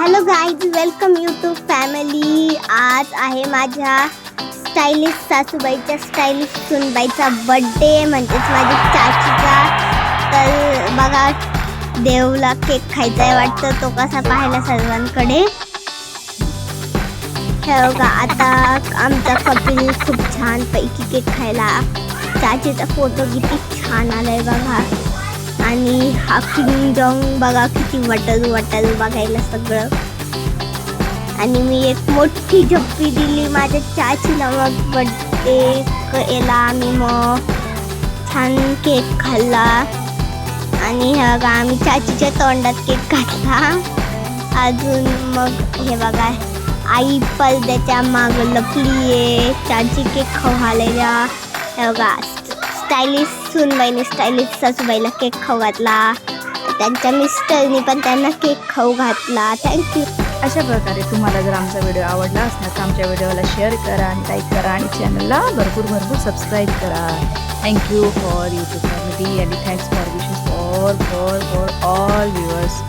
Hello guys welcome YouTube family आज आहे माझ्या स्टायलिश सासूबाईच्या स्टायलिश सुनबाईचा बड्डे म्हणजेच माझ्या चाचीचा. तर बघा देवला केक खायचा आहे वाटतं तो कसा पाहायला सर्वांकडे. हे बघा आता आमचा कपिल खूप छान पैकी केक खायला. चाचीचा फोटो किती छान आलाय बघा. आणि हा किंग जॉंग बघा किती वटल वटल बघायला सगळं. आणि मी एक मोठी झप्पी दिली माझ्या चाचीला. मग बड्डे केला आम्ही मग छान केक खाल्ला. आणि हे बघा आम्ही चाचीच्या तोंडात केक घातला. अजून मग हे बघा आई पलद्याच्या माग लपली आहे चाची केक खाऊ हे बघा स्टायलिश सुनबाईने स्टायलिश सासूबाईला केक खाऊ घातला. त्यांच्या मिस्टरनी पण त्यांना केक खाऊ घातला. थँक्यू अशा प्रकारे तुम्हाला जर आमचा व्हिडिओ आवडला असणार तर आमच्या व्हिडिओला शेअर करा आणि लाईक करा आणि चॅनलला भरपूर भरपूर सबस्क्राईब करा. Thank you for YouTube family आणि thanks for wishes for for for all viewers